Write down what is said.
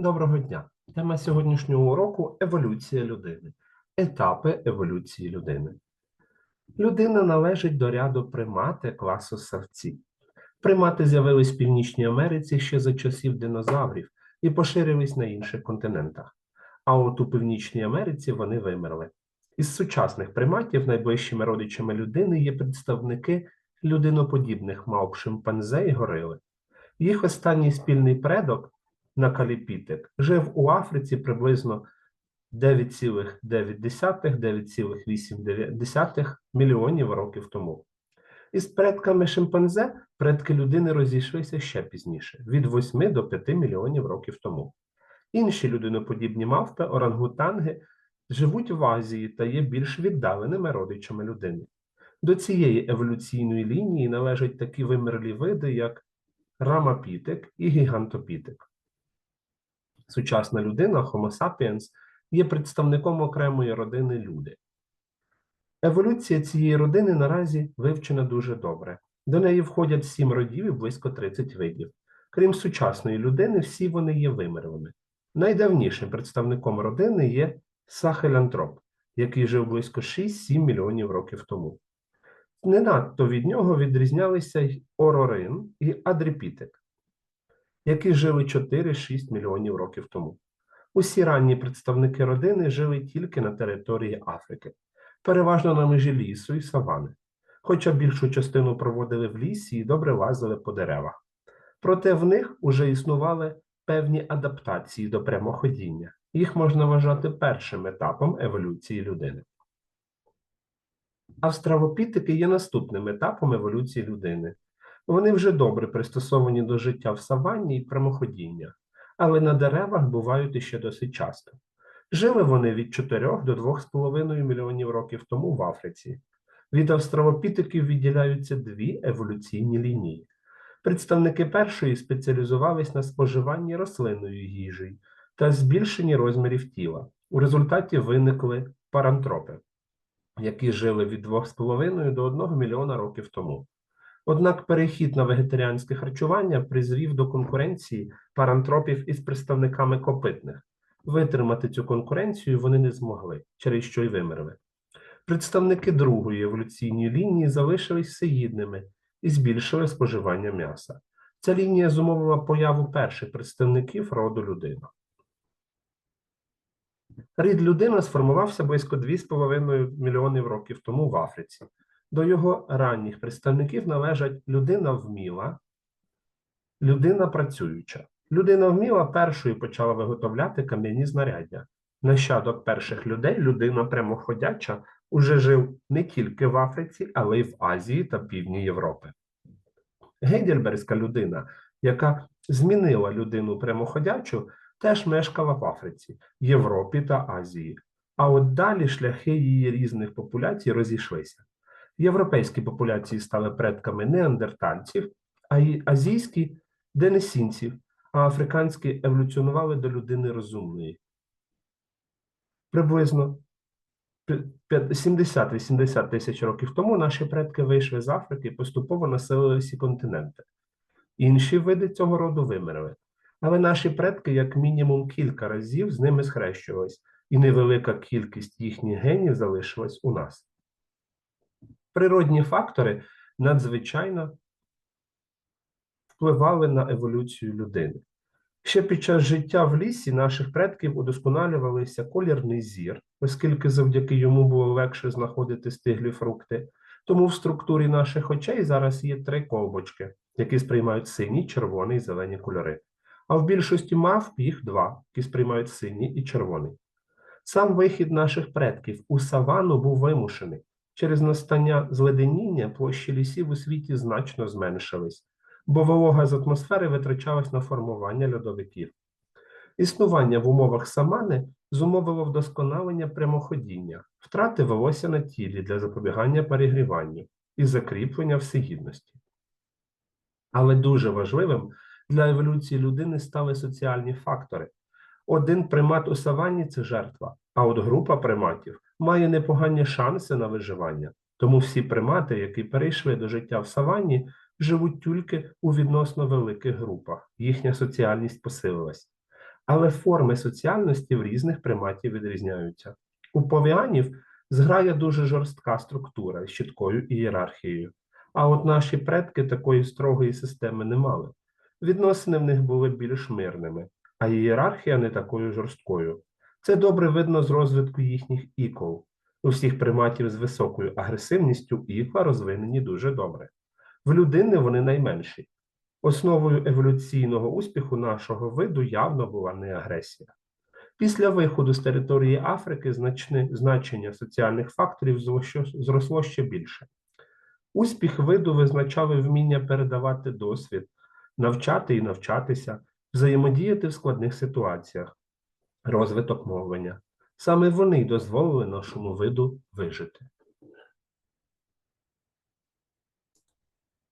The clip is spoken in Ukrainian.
Доброго дня! Тема сьогоднішнього уроку еволюція людини. Етапи еволюції людини. Людина належить до ряду примати класу савці. Примати з'явились в Північній Америці ще за часів динозаврів і поширились на інших континентах. А от у Північній Америці вони вимерли. Із сучасних приматів найближчими родичами людини є представники людиноподібних мавп шимпанзе і горили. Їх останній спільний предок накаліпітек жив у Африці приблизно 9,9-9,8 мільйонів років тому. Із предками шимпанзе предки людини розійшлися ще пізніше від 8 до 5 мільйонів років тому. Інші людиноподібні мавпи, орангутанги, живуть в Азії та є більш віддаленими родичами людини. До цієї еволюційної лінії належать такі вимерлі види, як рамапітек і гігантопітек. Сучасна людина, Homo sapiens, є представником окремої родини люди. Еволюція цієї родини наразі вивчена дуже добре. До неї входять сім родів і близько 30 видів. Крім сучасної людини, всі вони є вимерлими. Найдавнішим представником родини є сахелянтроп, який жив близько 6-7 мільйонів років тому. Не надто від нього відрізнялися й орорин і адріпітек які жили 4-6 мільйонів років тому. Усі ранні представники родини жили тільки на території Африки, переважно на межі лісу і савани, хоча більшу частину проводили в лісі і добре лазили по деревах. Проте в них уже існували певні адаптації до прямоходіння. Їх можна вважати першим етапом еволюції людини. Австравопітики є наступним етапом еволюції людини. Вони вже добре пристосовані до життя в саванні і прямоходіння, але на деревах бувають іще досить часто. Жили вони від 4 до 2,5 мільйонів років тому в Африці. Від австралопітиків відділяються дві еволюційні лінії. Представники першої спеціалізувались на споживанні рослинною їжею та збільшенні розмірів тіла. У результаті виникли парантропи, які жили від 2,5 до 1 мільйона років тому. Однак перехід на вегетаріанське харчування призвів до конкуренції парантропів із представниками копитних. Витримати цю конкуренцію вони не змогли, через що й вимерли. Представники другої еволюційної лінії залишились всеїдними і збільшили споживання м'яса. Ця лінія зумовила появу перших представників роду людина. Рід людина сформувався близько 2,5 мільйонів років тому в Африці. До його ранніх представників належать людина вміла, людина працююча. Людина вміла першою почала виготовляти кам'яні знаряддя. Нащадок перших людей, людина прямоходяча, уже жив не тільки в Африці, але й в Азії та Півдні Європи. Гейдельберська людина, яка змінила людину прямоходячу, теж мешкала в Африці, Європі та Азії. А от далі шляхи її різних популяцій розійшлися. Європейські популяції стали предками неандертальців, а азійські денесінців, а африканські еволюціонували до людини розумної. Приблизно 70-80 тисяч років тому наші предки вийшли з Африки і поступово населили всі континенти. Інші види цього роду вимерли. Але наші предки, як мінімум, кілька разів з ними схрещувались, і невелика кількість їхніх генів залишилась у нас природні фактори надзвичайно впливали на еволюцію людини. Ще під час життя в лісі наших предків удосконалювалися колірний зір, оскільки завдяки йому було легше знаходити стиглі фрукти. Тому в структурі наших очей зараз є три колбочки, які сприймають сині, червоний і зелені кольори. А в більшості мавп їх два, які сприймають синій і червоний. Сам вихід наших предків у савану був вимушений. Через настання зледеніння площі лісів у світі значно зменшились, бо волога з атмосфери витрачалась на формування льодовиків. Існування в умовах самани зумовило вдосконалення прямоходіння, втрати волосся на тілі для запобігання перегріванню і закріплення всегідності. Але дуже важливим для еволюції людини стали соціальні фактори. Один примат у саванні це жертва, а от група приматів має непогані шанси на виживання. Тому всі примати, які перейшли до життя в саванні, живуть тільки у відносно великих групах, їхня соціальність посилилась. але форми соціальності в різних приматів відрізняються. У повіанів зграя дуже жорстка структура з чіткою ієрархією. А от наші предки такої строгої системи не мали. Відносини в них були більш мирними, а ієрархія не такою жорсткою. Це добре видно з розвитку їхніх ікол. У всіх приматів з високою агресивністю ікла розвинені дуже добре. В людини вони найменші. Основою еволюційного успіху нашого виду явно була не агресія. Після виходу з території Африки значне, значення соціальних факторів зросло, ще більше. Успіх виду визначали вміння передавати досвід, навчати і навчатися, взаємодіяти в складних ситуаціях, розвиток мовлення. Саме вони дозволили нашому виду вижити.